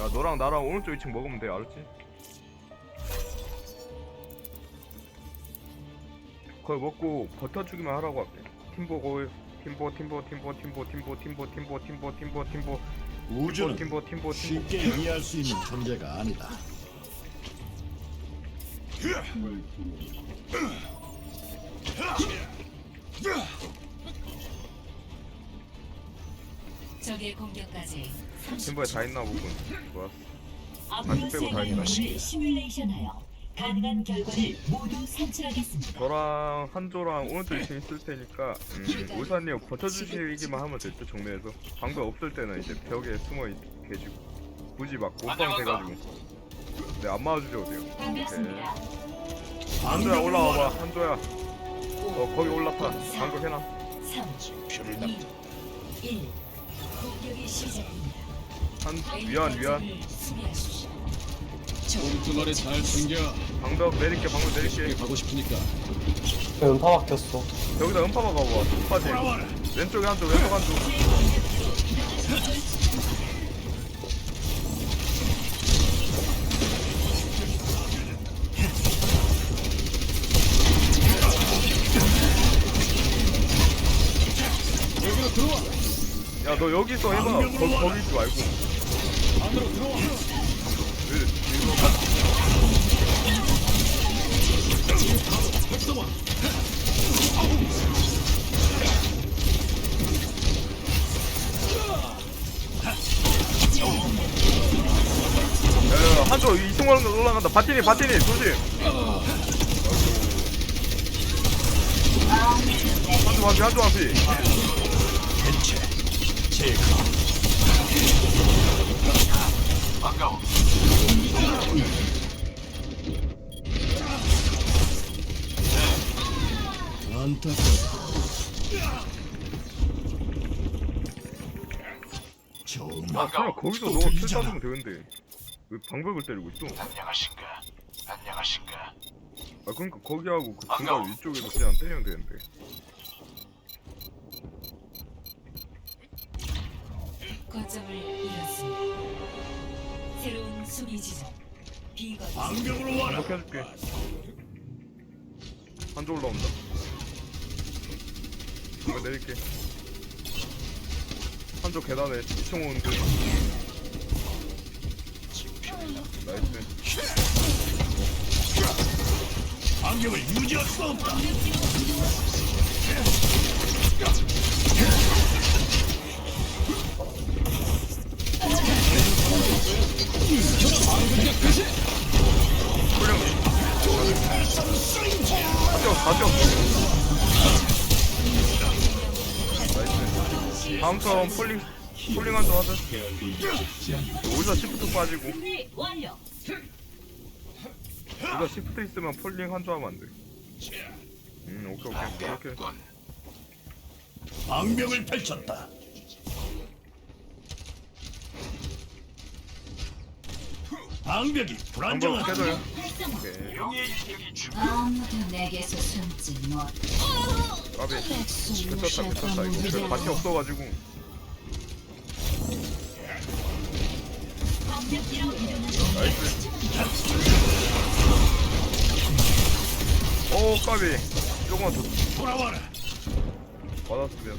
야 너랑 나랑 오른쪽 2층 먹으면 돼 알았지? 거기 먹고 버텨주기만 하라고 할게 팀보 고일 팀보 팀보 팀보 팀보 팀보 팀보 팀보 팀보 팀보 팀보 우주는 팀보 팀보 팀보 쉽게 이해할 수 있는 존재가 아니다. 적의 공격까지 팀보에 다 있나 보군. 앞으로 아직 빼고 세 다행이다. 가지를 시뮬레이션하여 가능한 결과를 모두 산출하겠습니다. 저랑 한조랑 오른쪽 2층 있을 테니까 음, 울사님 버텨주시기만 하면 됐죠 정면에서? 방금 없을 때는 이제 벽에 숨어 있- 계시고 굳이 막 옷방 돼가지고. 네 안 맞아주셔도 돼요. 반갑습니다. 한조야 올라와봐 한조야. 어 거기 올라타. 방금 해놔. 3, 2, 1. 한 위안 위안. 몸뚱아리 잘 챙겨. 방벽 내릴게 방벽 내릴게. 가고 싶으니까. 연파 바뀌었어. 여기다 음파만 가봐 음파지. 왼쪽에 한조 왼쪽 한조 야 너 여기서 해봐. 거, 거기 있지 말고. 안으로 들어와. 왜, 이거 활성화 야야 한조 이승 올라간다. 바티니 바티니 조심. 한조 한조 한 조 한피 안타깝다. 아 거기서 또 너가 들리잖아. 킬따주면 되는데 왜 방벽을 때리고 있어 안녕하신가? 안녕하신가? 아 그러니까 거기하고 그 중간 위쪽에서 그냥 때리면 되는데 거점을 잃었습니다. 새로운 수비 지점. 비거점. 방벽으로 와라. 해줄게 한조 올라온다 방벽 내릴게 한조 계단에 2층 오는데 나이스 방벽을 유지할 수 없다. 나이스 다음처럼 폴링 폴링 한점 하자 오자 시프트 빠지고. 오자 시프트 있으면 폴링 한점 하면 안 돼 음 오케이 오케이 이렇게 방벽을 펼쳤다. 방벽이 불안정하다. 깨져요. 오케이 아무도 내게서 숨지 못. 까비 괜찮다 괜찮다 이거 그래도 바퀴 없어가지고 나이스 오 까비 조금만 더 돌아와라. 받았으면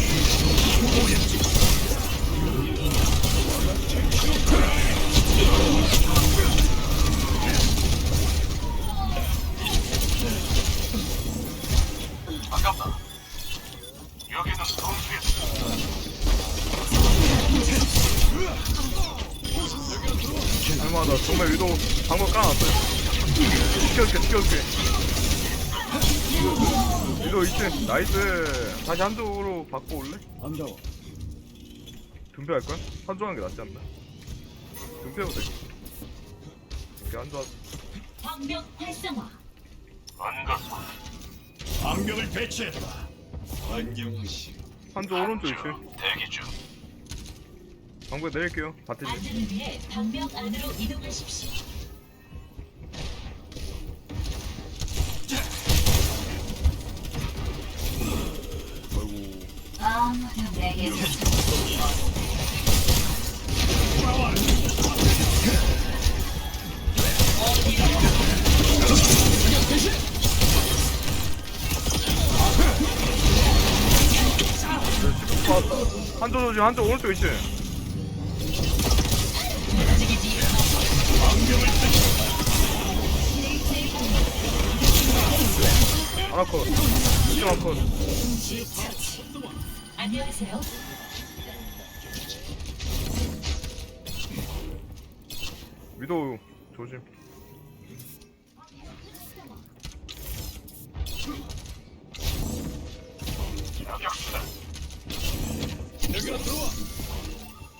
시켜줄게 위도 2층 나이스 다시 한쪽으로 바꿔 올래? 반가워. 등표 할걸? 한쪽 하는 게 낫지 않나? 등표해도 돼 이렇게 한쪽 방벽 활성화. 방벽을 배치했다. 한쪽 오른쪽 2층 대기 중. 방금 내릴게요 바티님 안전을 위해 방벽 안으로 이동하십시오. 한조 조심 한조 오른쪽 위치 하나 컷 동시 처치. 안녕하세요. 위도 조심.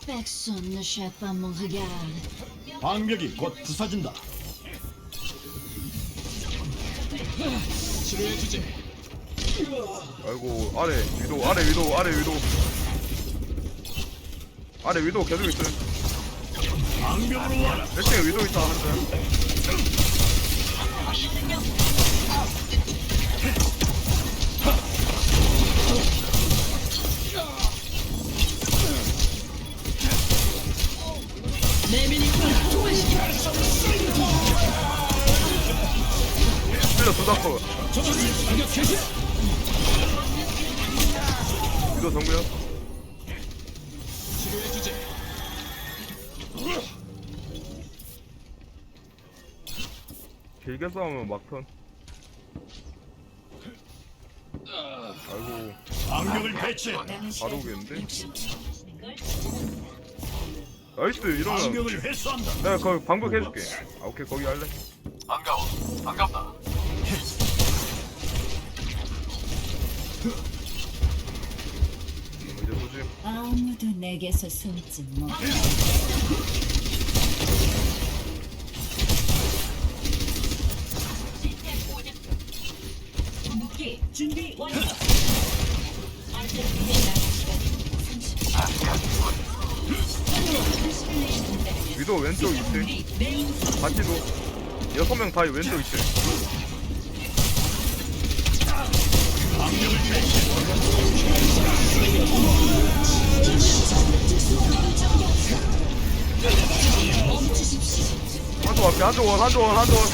Personne ne mon regard. 방벽이 곧 부서진다. 치료해 주지. 아이고 아래 위도 아래 위도 아래 위도. 아래 위도 계속 있어요. 1층에 위도 있다 한대 찔러 두다 커 위도 정구야 치료해 주지. 길게 싸우면 막턴 아이고 방벽을 배치해. 바로 오겠는데? 60초. 나이스 이러면 방벽을 회수한다. 내가 거기 방법 해줄게 아 오케이 거기 할래 반가워. 반갑다. 조심 아무도 내게서 숨지 못. 준비 완료. 안전을 위해 나가시다. 30초. 위도 왼쪽 2층 우리 매우 바티도 여섯 명 다 왼쪽 2층 한쪽 앞에 한쪽 원 한쪽 원 한쪽 원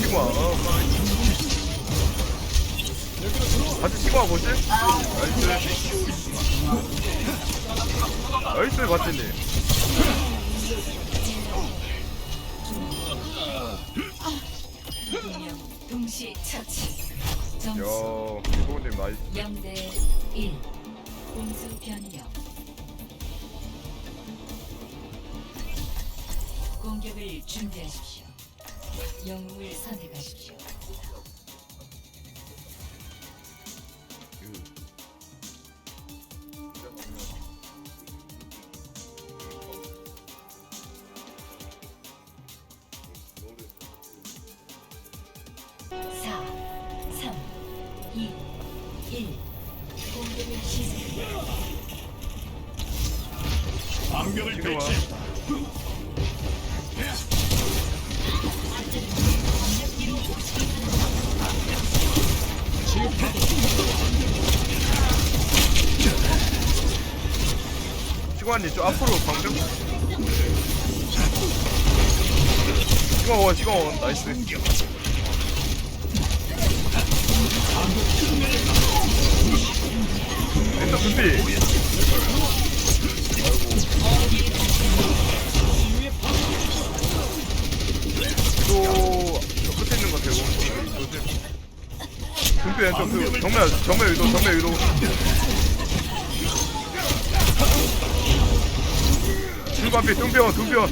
시그마 어. 같이 시그마 보실? 나이스 나이스 바티님 동시 처치. 야 점수 이소님 나이스 0대 1. 공수 변경. 공격을 준비하십시오. 영웅을 선택하십시오. 2, 1. 공격을 시작. 님, 좀 앞으로 방정 시관 원 시관 원 나이스 일단 준비 또 끝에 있는 거 대고 조심 준비 왼쪽 그 정면 정면 위도 정면 위도 중간비 뚱병 뚱병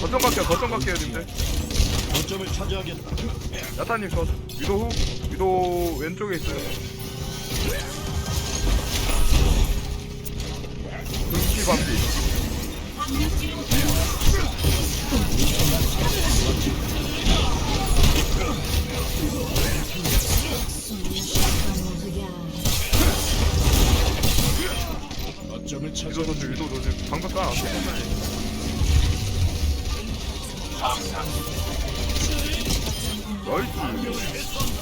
거점 갈게요 거점 갈게요 님들 거점을 차지하겠다. 야타님 저 위도 후 위도 왼쪽에 있어요. 눈치 반비. 위도 도주, 위도 도주. 방금 깔아. 나이스.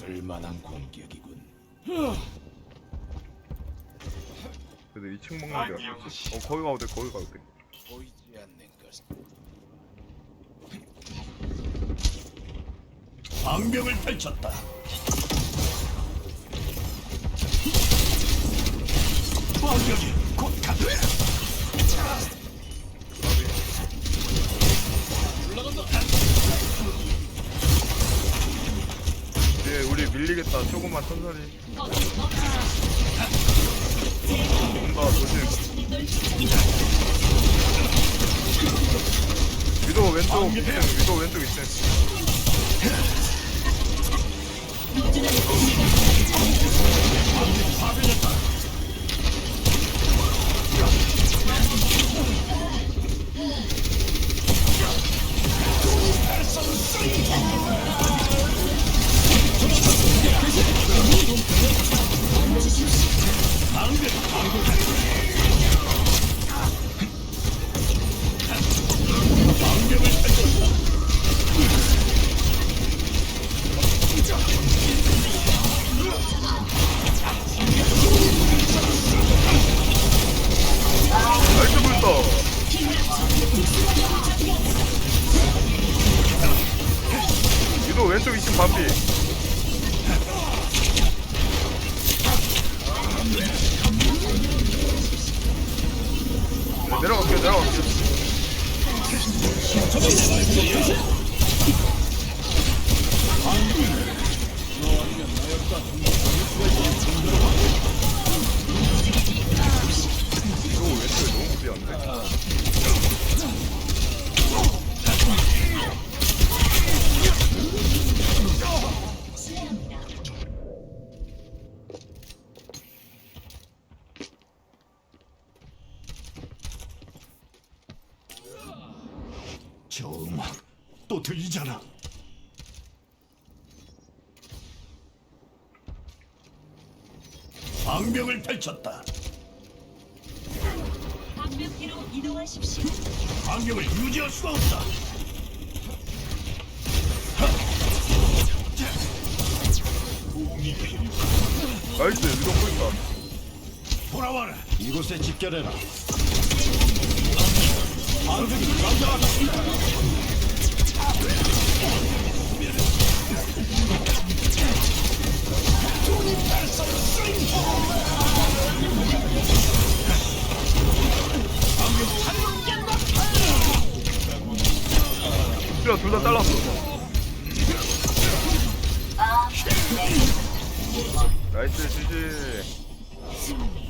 쓸만한 공격이군. 그래도 2층 먹는 게 낫겠지 어 거기 가도 돼 거기 가도 돼 보이지 않는 것. 방벽을 펼쳤다. 방벽이 조금만 천천히. 온다 조심. 위도 왼쪽 있음 위도 왼쪽 있음 내려갈게요 이거 왼쪽에 너무 무리한데 저 음악 또 들리잖아. 방벽을 펼쳤다. 방벽기로 이동하십시오. 방벽을 유지할 수가 없다. 도움이 필요. 나이스 위도 보인다 돌아와라. 이곳에 집결해라. 방벽이 감당하다. 야, 둘다 잘랐어. 나이스, 지지.